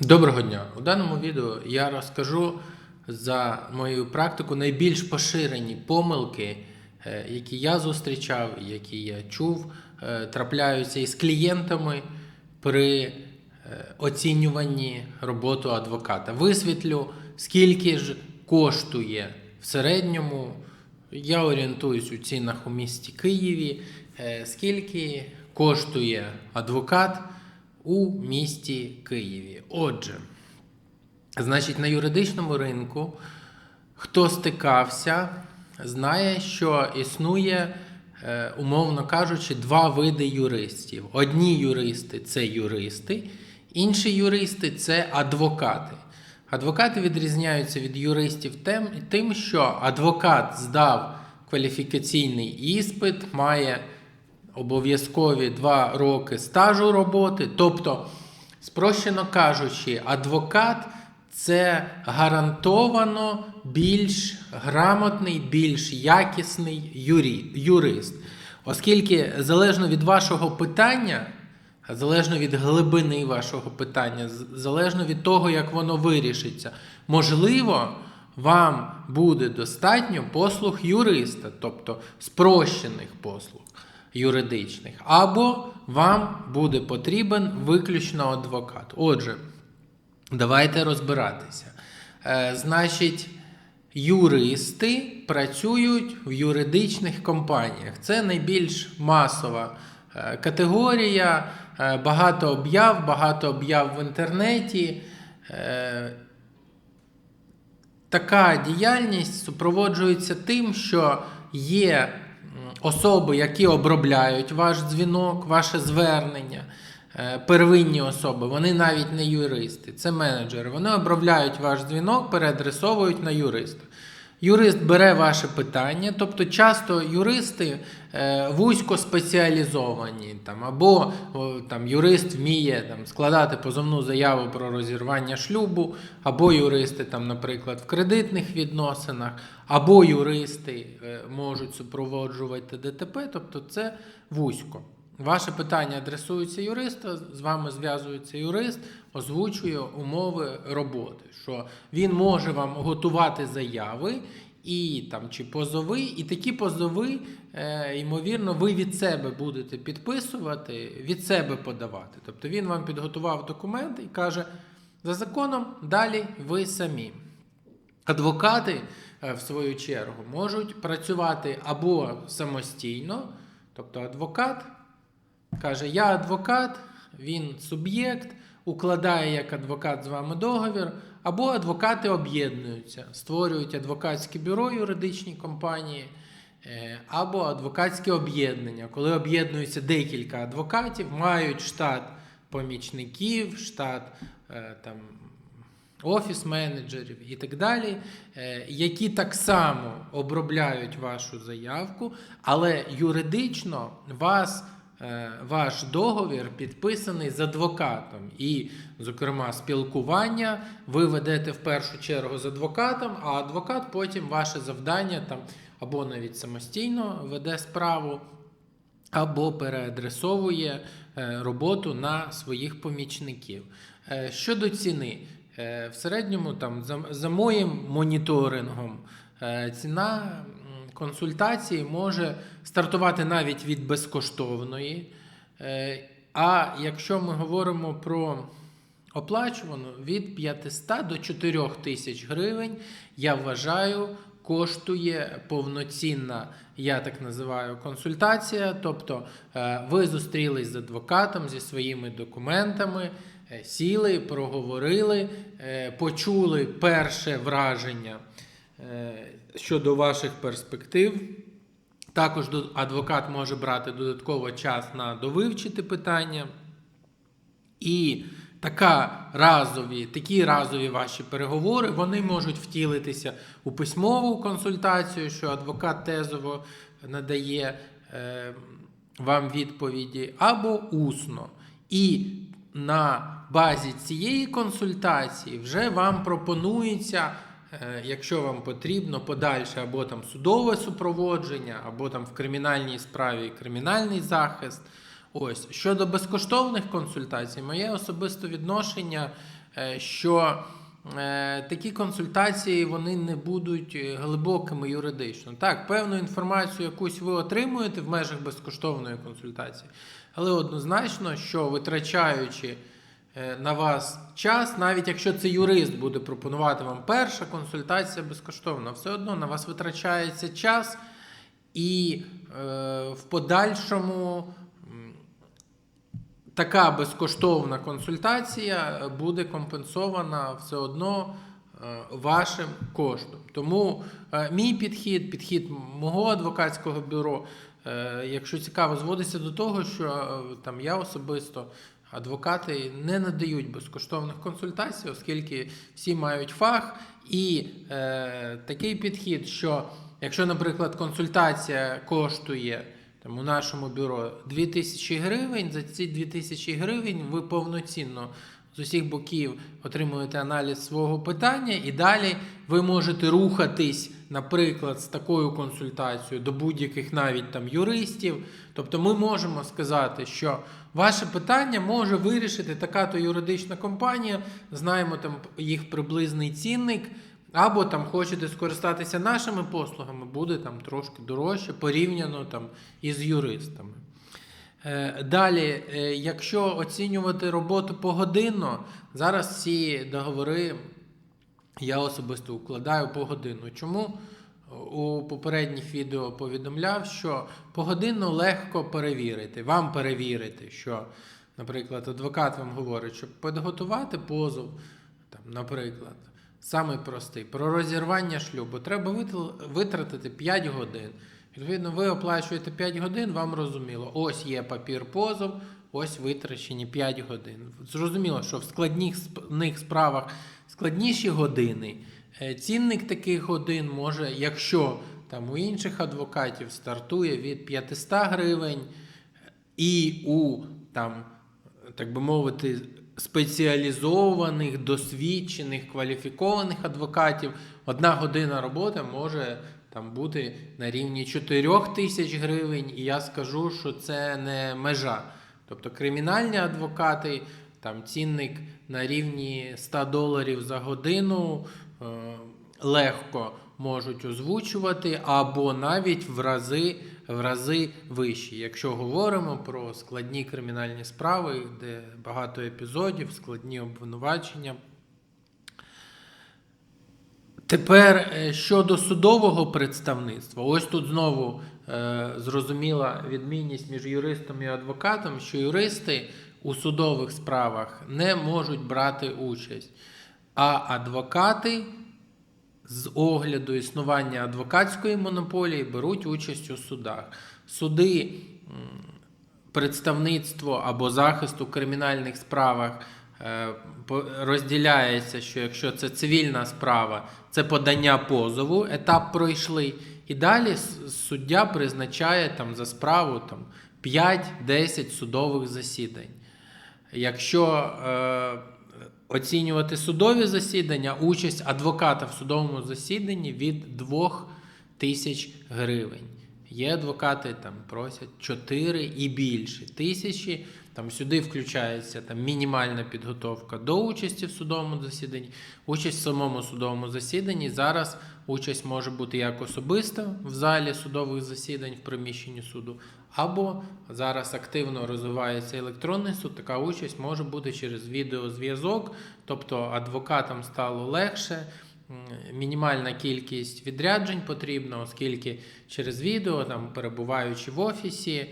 Доброго дня! У даному відео я розкажу за мою практику найбільш поширені помилки, е, які я зустрічав, які я чув, е, трапляються із клієнтами при е, оцінюванні роботи адвоката. Висвітлю, скільки ж коштує в середньому. Я орієнтуюсь у цінах у місті Києві, скільки коштує адвокат у місті Києві. Отже, значить, на юридичному ринку, хто стикався, знає, що існує, е, умовно кажучи, два види юристів. Одні юристи це юристи, інші юристи це адвокати. Адвокати відрізняються від юристів тим, що адвокат здав кваліфікаційний іспит, має обов'язкові два роки стажу роботи. Тобто, спрощено кажучи, адвокат це гарантовано більш грамотний, більш якісний юрі, юрист. Оскільки залежно від вашого питання, залежно від глибини вашого питання, залежно від того, як воно вирішиться, можливо, вам буде достатньо послуг юриста, тобто спрощених послуг юридичних, або вам буде потрібен виключно адвокат. Отже, давайте розбиратися. Е, значить, юристи працюють в юридичних компаніях. Це найбільш масова е, категорія, е, багато об'яв, багато об'яв в інтернеті. Е, Така діяльність супроводжується тим, що є особи, які обробляють ваш дзвінок, ваше звернення, е, первинні особи, вони навіть не юристи, це менеджери. Вони обробляють ваш дзвінок, переадресовують на юриста. Юрист бере ваше питання, тобто часто юристи е, вузько спеціалізовані, там, або там, юрист вміє там, складати позовну заяву про розірвання шлюбу, або юристи, там, наприклад, в кредитних відносинах, або юристи е, можуть супроводжувати ДТП, тобто це вузько. Ваше питання адресується юристу, з вами зв'язується юрист, озвучує умови роботи, що він може вам готувати заяви і там чи позови, і такі позови, е, ймовірно, ви від себе будете підписувати, від себе подавати. Тобто він вам підготував документи і каже: за законом далі ви самі. Адвокати, е, в свою чергу, можуть працювати або самостійно, тобто адвокат каже: Я адвокат, він суб'єкт, укладає як адвокат з вами договір, або адвокати об'єднуються, створюють адвокатське бюро юридичні компанії. е, Або адвокатське об'єднання, коли об'єднуються декілька адвокатів, мають штат помічників, штат е, там, офіс-менеджерів і так далі, е, які так само обробляють вашу заявку, але юридично вас, ваш договір підписаний з адвокатом. І, зокрема, спілкування ви ведете в першу чергу з адвокатом, а адвокат потім ваше завдання там або навіть самостійно веде справу або переадресовує е, роботу на своїх помічників. Е, Щодо ціни, е, в середньому, там, за, за моїм моніторингом, е, ціна консультації може стартувати навіть від безкоштовної. Е, А якщо ми говоримо про оплачувану від 500 до 4 тисяч гривень, я вважаю, коштує повноцінна, я так називаю, консультація. Тобто е, ви зустрілись з адвокатом зі своїми документами, е, сіли, проговорили, почули перше враження щодо ваших перспектив. Також адвокат може брати додатково час на довивчити питання. І така разові, такі разові ваші переговори вони можуть втілитися у письмову консультацію, що адвокат тезово надає е, вам відповіді, або усно. І на базі цієї консультації вже вам пропонується. Е, Якщо вам потрібно подальше або там судове супроводження, або там в кримінальній справі кримінальний захист, Ось щодо безкоштовних консультацій, моє особисте відношення, е, що е, такі консультації вони не будуть глибокими юридично. Так, певну інформацію якусь ви отримуєте в межах безкоштовної консультації, але однозначно, що витрачаючи на вас час, навіть якщо це юрист буде пропонувати вам перша консультація безкоштовна, все одно на вас витрачається час, і е, в подальшому така безкоштовна консультація буде компенсована все одно е, вашим коштом. Тому е, мій підхід, підхід мого адвокатського бюро, е, якщо цікаво, зводиться до того, що е, там я особисто. Адвокати не надають безкоштовних консультацій, оскільки всі мають фах, і е, такий підхід, що якщо, наприклад, консультація коштує там, у нашому бюро 2000 гривень, за ці 2000 гривень ви повноцінно з усіх боків отримуєте аналіз свого питання, і далі ви можете рухатись, наприклад, з такою консультацією до будь-яких навіть там юристів. Тобто ми можемо сказати, що ваше питання може вирішити така-то юридична компанія, знаємо там їх приблизний цінник. Або там хочете скористатися нашими послугами, буде там трошки дорожче порівняно там із юристами. Е, Далі, е, якщо оцінювати роботу погодинно, зараз ці договори я особисто укладаю погодинно. Чому? У попередніх відео повідомляв, що погодинно легко перевірити. Вам перевірити, що, наприклад, адвокат вам говорить, щоб підготувати позов, там, наприклад, самий простий, про розірвання шлюбу, треба витратити 5 годин. Відповідно, ви оплачуєте 5 годин, вам розуміло, ось є папір позов, ось витрачені 5 годин. Зрозуміло, що в складних сп- справах складніші години. Е, Цінник таких годин може, якщо там у інших адвокатів стартує від 500 гривень, і у там, так би мовити, спеціалізованих, досвідчених, кваліфікованих адвокатів, одна година роботи може там бути на рівні 4 тисяч гривень, і я скажу, що це не межа. Тобто кримінальні адвокати, там цінник на рівні 100 доларів за годину е, легко можуть озвучувати, або навіть в рази, в рази вищі. Якщо говоримо про складні кримінальні справи, де багато епізодів, складні обвинувачення. Тепер е, щодо судового представництва, ось тут знову зрозуміла відмінність між юристом і адвокатом, що юристи у судових справах не можуть брати участь, а адвокати з огляду існування адвокатської монополії беруть участь у судах. Суди представництво або захист у кримінальних справах е, розділяється, що якщо це цивільна справа, це подання позову, етап пройшли. І далі суддя призначає там за справу там, 5-10 судових засідань. Якщо е, оцінювати судові засідання, участь адвоката в судовому засіданні від 2 тисяч гривень. Є адвокати, там просять 4 і більше тисячі. Там сюди включається там мінімальна підготовка до участі в судовому засіданні. Участь в самому судовому засіданні. Зараз участь може бути як особиста в залі судових засідань в приміщенні суду, або зараз активно розвивається електронний суд. Така участь може бути через відеозв'язок, тобто адвокатам стало легше. Мінімальна кількість відряджень потрібна, оскільки через відео, там, перебуваючи в офісі,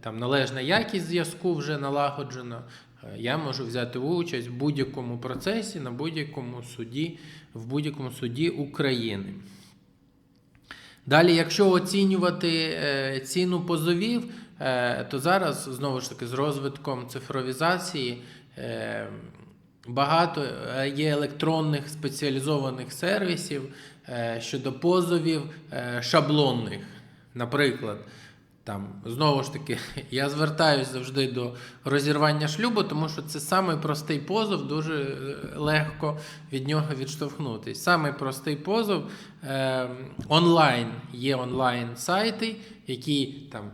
там належна якість зв'язку вже налагоджена. е, Я можу взяти участь в будь-якому процесі на будь-якому суді, в будь-якому суді України. Далі, якщо оцінювати е, ціну позовів, е, то зараз знову ж таки з розвитком цифровізації е, багато е, є електронних спеціалізованих сервісів е, щодо позовів е, шаблонних. Наприклад, там знову ж таки, я звертаюсь завжди до розірвання шлюбу, тому що це самий простий позов, дуже е, легко від нього відштовхнутись. Самий простий позов е, онлайн є онлайн сайти, які там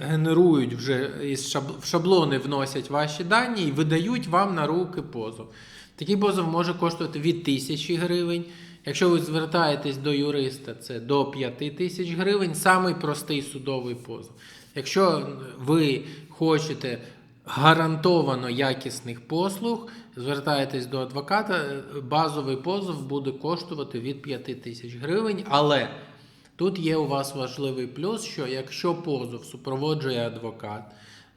генерують вже із шаблони вносять ваші дані і видають вам на руки позов. Такий позов може коштувати від тисячі гривень. Якщо ви звертаєтесь до юриста, це до 5 тисяч гривень, самий простий судовий позов. Якщо ви хочете гарантовано якісних послуг, звертаєтесь до адвоката, базовий позов буде коштувати від 5 тисяч гривень, але тут є у вас важливий плюс, що якщо позов супроводжує адвокат,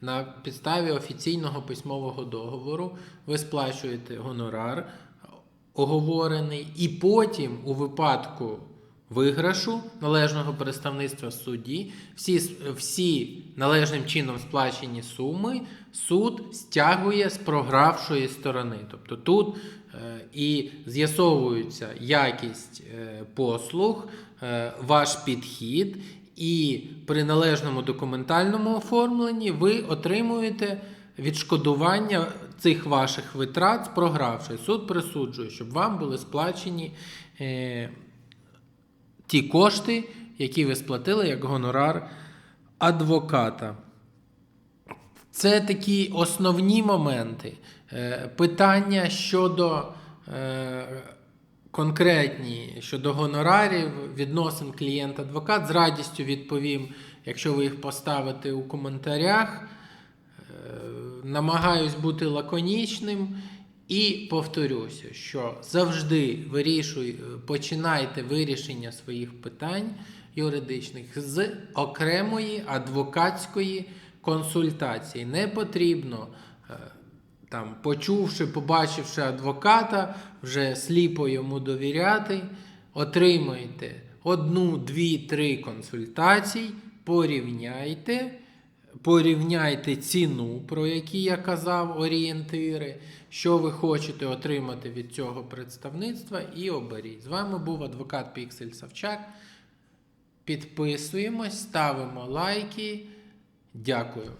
на підставі офіційного письмового договору ви сплачуєте гонорар оговорений, і потім, у випадку виграшу належного представництва в суді, всі, всі належним чином сплачені суми суд стягує з програвшої сторони. Тобто тут е, і з'ясовується якість е, послуг, е, ваш підхід, і при належному документальному оформленні ви отримуєте відшкодування цих ваших витрат з програвшої. Суд присуджує, щоб вам були сплачені е, ті кошти, які ви сплатили як гонорар адвоката. Це такі основні моменти. Е, Питання щодо е, конкретні щодо гонорарів, відносин клієнт-адвокат з радістю відповім, якщо ви їх поставите у коментарях. Намагаюсь бути лаконічним і повторюся, що завжди вирішуй, починайте вирішення своїх питань юридичних з окремої адвокатської консультації. Не потрібно, е, там, почувши, побачивши адвоката, вже сліпо йому довіряти. Отримайте одну, дві, три консультації, порівняйте. Порівняйте ціну, про які я казав, орієнтири, що ви хочете отримати від цього представництва, і оберіть. З вами був адвокат Піксель Савчак. Підписуємось, ставимо лайки. Дякую.